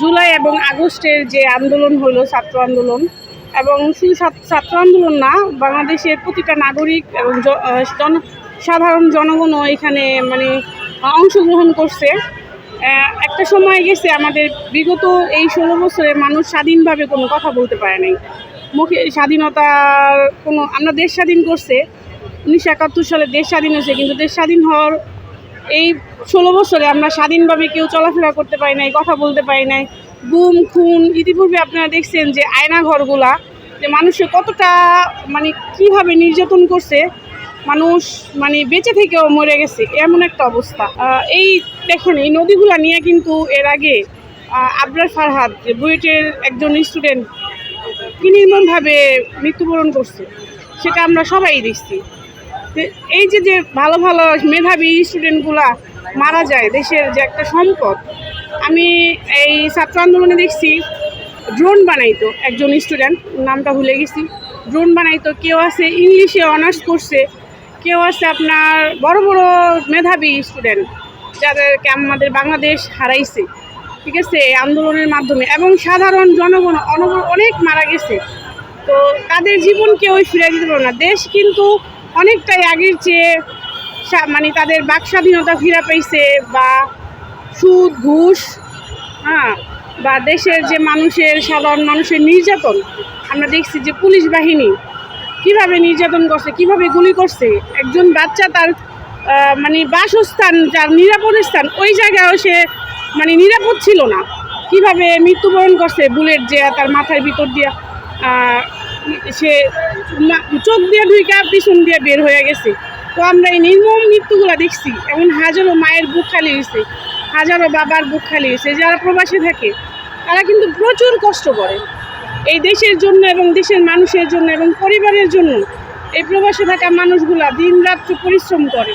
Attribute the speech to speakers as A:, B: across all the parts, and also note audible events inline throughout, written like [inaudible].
A: জুলাই এবং আগস্টের যে আন্দোলন হলো, ছাত্র আন্দোলন, এবং শুধু ছাত্র- আন্দোলন না, বাংলাদেশের প্রতিটা নাগরিক এবং জন, সাধারণ জনগণও এখানে মানে অংশগ্রহণ করছে। একটা সময় গেছে আমাদের বিগত এই ষোলো বছরে মানুষ স্বাধীনভাবে কোনো কথা বলতে পারে নাই। মুখে স্বাধীনতার কোনো, আমরা দেশ স্বাধীন করছে। উনিশশো একাত্তর সালে দেশ স্বাধীন হয়েছে, কিন্তু দেশ স্বাধীন হওয়ার এই ষোলো বছরে আমরা স্বাধীনভাবে কেউ চলাফেরা করতে পারি নাই, কথা বলতে পারি নাই। গুম, খুন, ইতিপূর্বে আপনারা দেখছেন যে আয়না ঘরগুলা, যে মানুষে কতটা মানে কীভাবে নির্যাতন করছে, মানুষ মানে বেঁচে থেকেও মরে গেছে, এমন একটা অবস্থা। এই দেখুন, এই নদীগুলা নিয়ে কিন্তু এর আগে আবরার ফারহাদ, যে বুয়েটের একজন স্টুডেন্ট কি নির্মমভাবে মৃত্যুবরণ করছে, সেটা আমরা সবাই দেখছি। এই যে যে ভালো ভালো মেধাবী স্টুডেন্টগুলা মারা যায়, দেশের যে একটা সম্পদ, আমি এই ছাত্র আন্দোলনে দেখছি ড্রোন বানাইতো একজন স্টুডেন্ট নামটা ভুলে গেছি ড্রোন বানাইতো, কেউ আছে ইংলিশে অনার্স করছে, কেউ আছে আপনার বড় বড় মেধাবী স্টুডেন্ট যাদেরকে আমাদের বাংলাদেশ হারাইছে, ঠিক আছে, এই আন্দোলনের মাধ্যমে, এবং সাধারণ জনগণ অনেক মারা গেছে, তো তাদের জীবন কেউই ফিরে দিতে পারবে না। দেশ কিন্তু অনেকটাই আগের চেয়ে মানে তাদের বাক স্বাধীনতা ফিরে পাইছে বা সুদ, ঘুষ হ্যাঁ বা দেশের যে মানুষের, সাধারণ মানুষের নির্যাতন, আমরা দেখছি যে পুলিশ বাহিনী কীভাবে নির্যাতন করছে, কীভাবে গুলি করছে, একজন বাচ্চা তার মানে বাসস্থান, যার নিরাপদ স্থান, ওই জায়গায়ও সে মানে নিরাপদ ছিল না। কীভাবে মৃত্যুবরণ করছে বুলেট যে তার মাথার ভিতর দিয়ে সে চোখ দিয়ে ঢুইকা পিছন দিয়ে বের হয়ে গেছে। তো আমরা এই নির্মম মৃত্যুগুলো দেখছি। এমন হাজারো মায়ের বুক খালি হয়েছে। হাজারো বাবার বুক খালি হয়েছে। যারা প্রবাসে থাকে, তারা কিন্তু প্রচুর কষ্ট করে। এই দেশের জন্য এবং দেশের মানুষের জন্য এবং পরিবারের জন্য এই প্রবাসে থাকা মানুষগুলা দিন রাত্র পরিশ্রম করে।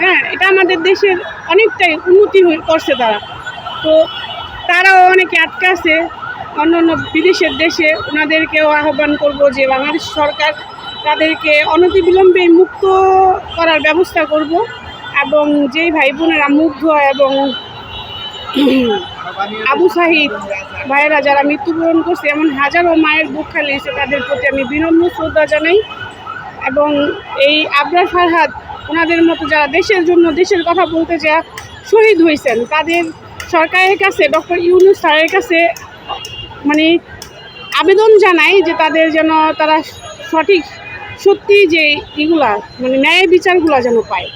A: হ্যাঁ এটা আমাদের দেশের অনেকটাই উন্নতি করছে তারা। তো তারাও অনেকে আটকে আছে অন্য অন্য বিদেশের দেশে ওনাদেরকেও আহ্বান করব যে বাংলাদেশ সরকার তাদেরকে অনতিবিলম্বে মুক্ত করার ব্যবস্থা করব এবং যেই ভাই বোনেরা মুগ্ধ এবং [clears throat] আবু সাহিদ ভাইয়েরা যারা মৃত্যুবরণ করছে, এমন হাজারো মায়ের বুক খালিয়েছে তাদের প্রতি আমি বিনম্র শ্রদ্ধা জানাই এবং এই আবরার ফারহাদ, ওনাদের মতো যারা দেশের জন্য দেশের কথা বলতে যা শহীদ হয়েছেন, তাদের সরকারের কাছে, ডক্টর ইউনুস স্যারের কাছে মানে আবেদন জানাই যে তাদের যেন তারা সঠিক, সত্যি যে এগুলা মানে ন্যায় বিচারগুলা যেন পায়।